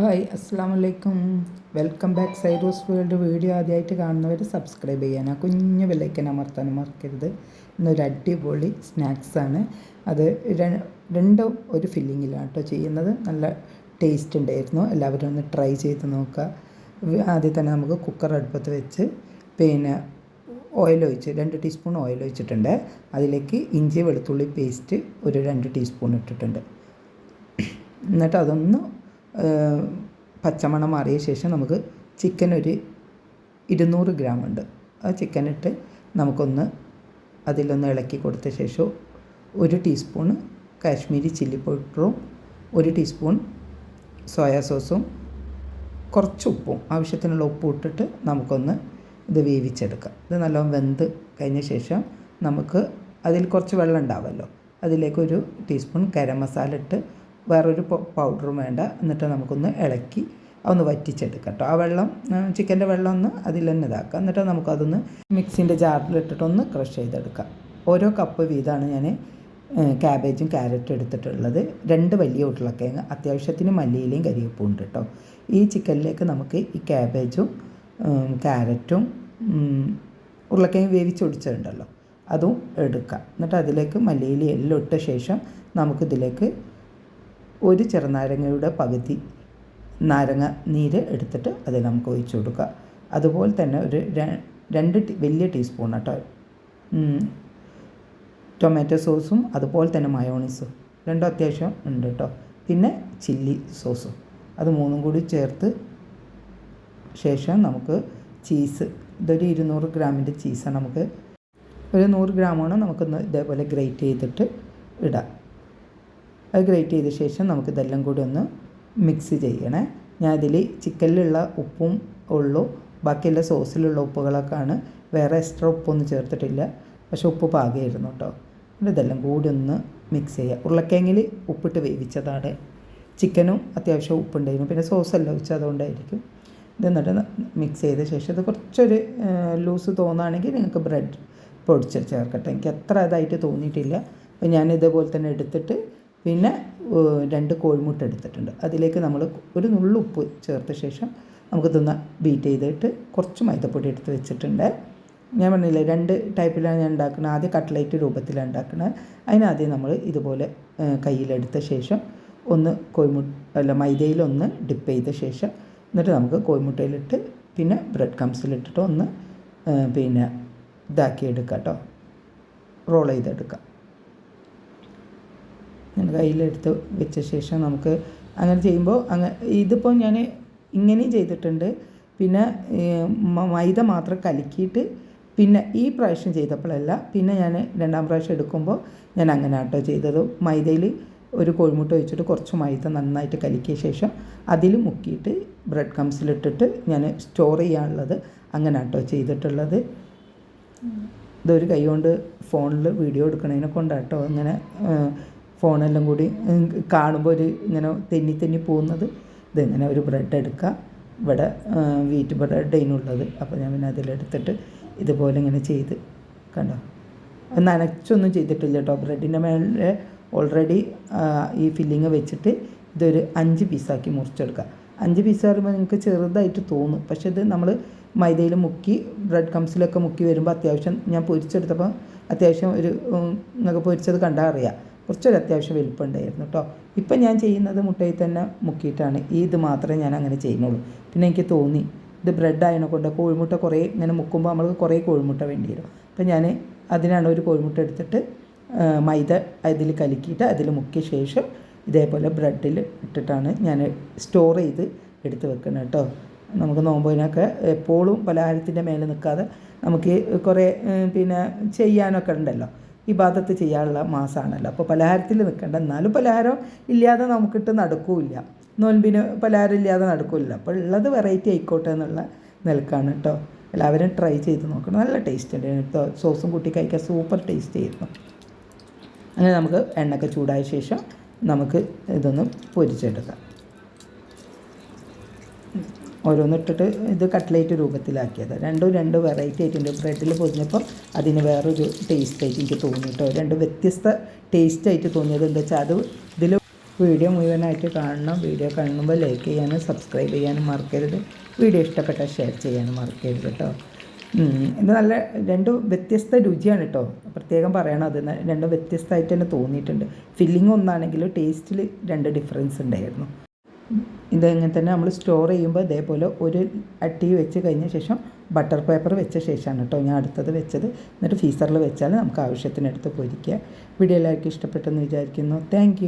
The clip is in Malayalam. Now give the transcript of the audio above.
ഹായ് അസ്സാം വലൈക്കും വെൽക്കം ബാക്ക് സൈറോസ് വേൾഡ് വീഡിയോ ആദ്യമായിട്ട് കാണുന്നവർ സബ്സ്ക്രൈബ് ചെയ്യാൻ ആ കുഞ്ഞു വിലയ്ക്കൻ അമർത്താനും മറക്കരുത്. ഇന്നൊരു അടിപൊളി സ്നാക്സാണ് അത് രണ്ടും ഒരു ഫില്ലിങ്ങിലാണ് കേട്ടോ ചെയ്യുന്നത്. നല്ല ടേസ്റ്റ് ഉണ്ടായിരുന്നു. എല്ലാവരും ഒന്ന് ട്രൈ ചെയ്ത് നോക്കുക. ആദ്യം തന്നെ നമുക്ക് കുക്കർ അടുപ്പത്ത് വെച്ച് പിന്നെ ഓയിൽ ഒഴിച്ച് രണ്ട് ടീസ്പൂൺ ഓയിൽ ഒഴിച്ചിട്ടുണ്ട്. അതിലേക്ക് ഇഞ്ചി വെളുത്തുള്ളി പേസ്റ്റ് ഒരു രണ്ട് ടീസ്പൂൺ ഇട്ടിട്ടുണ്ട്. എന്നിട്ട് അതൊന്ന് പച്ചമണം മാറിയ ശേഷം നമുക്ക് ചിക്കൻ ഒരു ഇരുന്നൂറ് ഗ്രാം ഉണ്ട്. ആ ചിക്കൻ ഇട്ട് നമുക്കൊന്ന് അതിലൊന്ന് ഇളക്കി കൊടുത്ത ശേഷം ഒരു ടീസ്പൂൺ കാശ്മീരി ചില്ലി പൗഡറും ഒരു ടീസ്പൂൺ സോയാ സോസും കുറച്ച് ഉപ്പും ആവശ്യത്തിനുള്ള ഉപ്പ് ഇട്ടിട്ട് നമുക്കൊന്ന് ഇത് വേവിച്ചെടുക്കാം. ഇത് നല്ലോണം വെന്ത് കഴിഞ്ഞ ശേഷം നമുക്ക് അതിൽ കുറച്ച് വെള്ളം ഉണ്ടാവുമല്ലോ അതിലേക്ക് ഒരു ടീസ്പൂൺ ഗരം മസാല ഇട്ട് വേറൊരു പൗഡറും വേണ്ട. എന്നിട്ട് നമുക്കൊന്ന് ഇളക്കി അതൊന്ന് വറ്റിച്ചെടുക്കാം കേട്ടോ ആ വെള്ളം ചിക്കന്റെ വെള്ളം ഒന്ന് അതിൽ തന്നെ ഇതാക്കാം. എന്നിട്ട് നമുക്കതൊന്ന് മിക്സിന്റെ ജാറിലിട്ടിട്ടൊന്ന് ക്രഷ് ചെയ്തെടുക്കാം. ഓരോ കപ്പ് വീതമാണ് ഞാൻ ക്യാബേജും ക്യാരറ്റും എടുത്തിട്ടുള്ളത്. രണ്ട് വലിയ ഉരുളക്കിഴങ്ങ് അത്യാവശ്യത്തിന് മല്ലിയിലയും കരിയപ്പും ഉണ്ട് കേട്ടോ ഈ ചിക്കനിലേക്ക് നമുക്ക് ഈ ക്യാബേജും ക്യാരറ്റും ഉരുളക്കിഴങ്ങ് വേവിച്ചൊടിച്ചിട്ടുണ്ടല്ലോ അതും എടുക്കാം. എന്നിട്ട് അതിലേക്ക് മല്ലിയില എല്ലാം ഇട്ട ശേഷം നമുക്കിതിലേക്ക് ഒരു ചെറുനാരങ്ങയുടെ പകുതി നാരങ്ങ നീര് എടുത്തിട്ട് അത് നമുക്ക് ഒഴിച്ചു കൊടുക്കുക. അതുപോലെ തന്നെ ഒരു രണ്ട് വലിയ ടീസ്പൂൺ കേട്ടോ. ടൊമാറ്റോ സോസും അതുപോലെ തന്നെ മയോണീസും. രണ്ടും അത്യാവശ്യം ഉണ്ട് കേട്ടോ. പിന്നെ ചില്ലി സോസും. അത് മൂന്നും കൂടി ചേർത്ത് ശേഷം നമുക്ക് ചീസ് ഇതൊരു ഇരുന്നൂറ് ഗ്രാമിന്റെ ചീസാണ് നമുക്ക്. ഒരു നൂറ് ഗ്രാമാണ് നമുക്കൊന്ന് ഇതേപോലെ ഗ്രേറ്റ് ചെയ്തിട്ട് ഇടാം. അത് ഗ്രേറ്റ് ചെയ്ത ശേഷം നമുക്ക് ഇതെല്ലാം കൂടി ഒന്ന് മിക്സ് ചെയ്യണേ. ഞാൻ ഇതിൽ ചിക്കനിലുള്ള ഉപ്പും ഉള്ളു. ബാക്കിയുള്ള സോസിലുള്ള ഉപ്പുകളൊക്കെയാണ്. വേറെ എക്സ്ട്രാ ഉപ്പൊന്നും ചേർത്തിട്ടില്ല. പക്ഷെ ഉപ്പ് പാകമായിരുന്നു കേട്ടോ. ഇതെല്ലാം കൂടി ഒന്ന് മിക്സ് ചെയ്യുക ഉരുളക്കിഴങ്ങിൽ ഉപ്പിട്ട് വേവിച്ചതാണ്. ചിക്കനും അത്യാവശ്യം ഉപ്പുണ്ടായിരുന്നു. പിന്നെ സോസെല്ലാം വെച്ച് അതുകൊണ്ടായിരിക്കും. ഇത് എന്നിട്ട് മിക്സ് ചെയ്ത ശേഷം ഇത് കുറച്ചൊരു ലൂസ് തോന്നുകയാണെങ്കിൽ നിങ്ങൾക്ക് ബ്രെഡ് പൊടിച്ച് ചേർക്കട്ടെ. എനിക്ക് അത്ര ഇതായിട്ട് തോന്നിയിട്ടില്ല. അപ്പോൾ ഞാൻ ഇതേപോലെ തന്നെ എടുത്തിട്ട് പിന്നെ രണ്ട് കോഴിമുട്ട എടുത്തിട്ടുണ്ട്. അതിലേക്ക് നമ്മൾ ഒരു നുള്ളു ഉപ്പ് ചേർത്ത ശേഷം നമുക്ക് തിന്ന ബീറ്റ് ചെയ്തിട്ട് കുറച്ച് മൈദപ്പൊടി എടുത്ത് വെച്ചിട്ടുണ്ട്. ഞാൻ പറഞ്ഞില്ലേ രണ്ട് ടൈപ്പിലാണ് ഞാൻ ഉണ്ടാക്കുന്നത് ആദ്യം കട്ട്ലൈറ്റ് രൂപത്തിലാണ് ഉണ്ടാക്കുന്നത് അതിനാദ്യം നമ്മൾ ഇതുപോലെ കയ്യിലെടുത്ത ശേഷം ഒന്ന് കോഴിമുട്ട അല്ല മൈദയിലൊന്ന് ഡിപ്പ് ചെയ്ത ശേഷം എന്നിട്ട് നമുക്ക് കോഴിമുട്ടയിലിട്ട് പിന്നെ ബ്രെഡ് കംസിലിട്ടിട്ട് ഒന്ന് പിന്നെ ഇതാക്കി എടുക്കാം കേട്ടോ. റോൾ ചെയ്തെടുക്കാം. ഞാൻ കയ്യിലെടുത്ത് വെച്ച ശേഷം നമുക്ക് അങ്ങനെ ചെയ്യുമ്പോൾ അങ്ങനെ ഇതിപ്പോൾ ഞാൻ ഇങ്ങനെയും ചെയ്തിട്ടുണ്ട്. പിന്നെ മൈദ മാത്രം കലക്കിയിട്ട് പിന്നെ ഈ പ്രാവശ്യം ചെയ്തപ്പോഴല്ല പിന്നെ ഞാൻ രണ്ടാം പ്രാവശ്യം എടുക്കുമ്പോൾ ഞാൻ അങ്ങനെ ആട്ടോ ചെയ്തത്. മൈദയിൽ ഒരു കോഴിമുട്ട വെച്ചിട്ട് കുറച്ച് മൈദ നന്നായിട്ട് കലക്കിയ ശേഷം അതിൽ മുക്കിയിട്ട് ബ്രെഡ് കംസിലിട്ടിട്ട് ഞാൻ സ്റ്റോർ ചെയ്യാനുള്ളത് അങ്ങനെ ആട്ടോ ചെയ്തിട്ടുള്ളത്. ഇതൊരു കൈ കൊണ്ട് ഫോണിൽ വീഡിയോ എടുക്കണതിനെ കൊണ്ടാട്ടോ ഇങ്ങനെ ആ, ഫോണെല്ലാം കൂടി കാണുമ്പോൾ ഒരു ഇങ്ങനെ തെന്നി തെന്നി പോകുന്നത്. ഇതിങ്ങനെ ഒരു ബ്രെഡ് എടുക്കുക. ഇവിടെ വീറ്റ് ബ്രെഡ് അതിനുള്ളത്. അപ്പോൾ ഞാൻ പിന്നെ അതിലെടുത്തിട്ട് ഇതുപോലെ ഇങ്ങനെ ചെയ്ത് കണ്ടോ? നനച്ചൊന്നും ചെയ്തിട്ടില്ല കേട്ടോ. ബ്രെഡിന്റെ മേലെ ഓൾറെഡി ഈ ഫില്ലിങ് വെച്ചിട്ട് ഇതൊരു അഞ്ച് പീസാക്കി മുറിച്ചെടുക്കുക. അഞ്ച് പീസ് പറയുമ്പോൾ നിങ്ങൾക്ക് ചെറുതായിട്ട് തോന്നും. പക്ഷേ ഇത് നമ്മൾ മൈദയിൽ മുക്കി ബ്രെഡ് കംസിലൊക്കെ മുക്കി വരുമ്പോൾ അത്യാവശ്യം ഞാൻ പൊരിച്ചെടുത്തപ്പോൾ അത്യാവശ്യം ഒരു നിങ്ങൾക്ക് പൊരിച്ചത് കണ്ടാൽ അറിയാം. കുറച്ചൊരു അത്യാവശ്യം വലിപ്പമുണ്ടായിരുന്നു കേട്ടോ. ഇപ്പം ഞാൻ ചെയ്യുന്നത് മുട്ടയിൽ തന്നെ മുക്കിയിട്ടാണ്. ഇത് മാത്രമേ ഞാൻ അങ്ങനെ ചെയ്യുന്നുള്ളൂ. പിന്നെ എനിക്ക് തോന്നി ഇത് ബ്രെഡ് ആയതിനെ കൊണ്ട് കോഴിമുട്ട കുറേ ഇങ്ങനെ മുക്കുമ്പോൾ നമ്മൾ കുറേ കോഴിമുട്ട വേണ്ടി വരും. അപ്പം ഞാൻ അതിനാണ് ഒരു കോഴിമുട്ട എടുത്തിട്ട് മൈദ അതിൽ കലക്കിയിട്ട് അതിൽ മുക്കിയ ശേഷം ഇതേപോലെ ബ്രെഡിൽ ഇട്ടിട്ടാണ് ഞാൻ സ്റ്റോർ ചെയ്ത് എടുത്ത് വെക്കുന്നത് കേട്ടോ. നമുക്ക് നോമ്പിനൊക്കെ എപ്പോഴും പലഹാരത്തിന്റെ മേലെ നിൽക്കാതെ നമുക്ക് കുറേ പിന്നെ ചെയ്യാനൊക്കെ ഉണ്ടല്ലോ. ഭാഗത്ത് ചെയ്യാനുള്ള മാസമാണല്ലോ അപ്പോൾ പലഹാരത്തിൽ നിൽക്കേണ്ട എന്നാലും പലഹാരം ഇല്ലാതെ നമുക്കിട്ട് നടക്കൂല്ല. നോൻപിന് പലഹാരം ഇല്ലാതെ നടക്കില്ല. അപ്പോൾ ഉള്ളത് വെറൈറ്റി ആയിക്കോട്ടെ എന്നുള്ള നിൽക്കാണ് കേട്ടോ. എല്ലാവരും ട്രൈ ചെയ്ത് നോക്കണം. നല്ല ടേസ്റ്റ് ഉണ്ട്. കേട്ടോ സോസും കൂട്ടി കഴിക്കാൻ സൂപ്പർ ടേസ്റ്റ് ആയിരുന്നു. അങ്ങനെ നമുക്ക് എണ്ണയൊക്കെ ചൂടായ ശേഷം നമുക്ക് ഇതൊന്ന് പൊരിച്ചെടുക്കാം. ഓരോന്നിട്ടിട്ട് ഇത് കട്ട്ലേറ്റ് രൂപത്തിലാക്കിയത്. രണ്ടും രണ്ട് വെറൈറ്റി ആയിട്ടുണ്ട് ബ്രെഡിൽ പൊതിഞ്ഞപ്പം അതിന് വേറൊരു ടേസ്റ്റ് ആയിട്ട് എനിക്ക് തോന്നിയിട്ടോ രണ്ട് വ്യത്യസ്ത ടേസ്റ്റ് ആയിട്ട് തോന്നിയത് എന്താ വെച്ചാൽ അത് ഇതിൽ വീഡിയോ മുഴുവനായിട്ട് കാണണം. വീഡിയോ കാണുമ്പോൾ ലൈക്ക് ചെയ്യാനും സബ്സ്ക്രൈബ് ചെയ്യാനും മറക്കരുത്. വീഡിയോ ഇഷ്ടപ്പെട്ടാൽ ഷെയർ ചെയ്യാനും മറക്കരുത് കേട്ടോ. ഇത് നല്ല രണ്ട് വ്യത്യസ്ത രുചിയാണ് കേട്ടോ. പ്രത്യേകം പറയണം അത്. രണ്ടും വ്യത്യസ്തമായിട്ട് തന്നെ തോന്നിയിട്ടുണ്ട്. ഫില്ലിംഗ് ഒന്നാണെങ്കിലും ടേസ്റ്റിൽ രണ്ട് ഡിഫറൻസ് ഉണ്ടായിരുന്നു. ഇത് ഇങ്ങനെ തന്നെ നമ്മൾ സ്റ്റോർ ചെയ്യുമ്പോൾ ഇതേപോലെ ഒരു അട്ടി വെച്ച് കഴിഞ്ഞ ശേഷം ബട്ടർ പേപ്പർ വെച്ച ശേഷമാണ് കേട്ടോ ഞാൻ അടുത്തത് വെച്ചത്. എന്നിട്ട് ഫീസറിൽ വെച്ചാൽ നമുക്ക് ആവശ്യത്തിനടുത്ത് പൊരിക്കുക. വീഡിയോ എല്ലാവർക്കും ഇഷ്ടപ്പെട്ടെന്ന് വിചാരിക്കുന്നു. താങ്ക്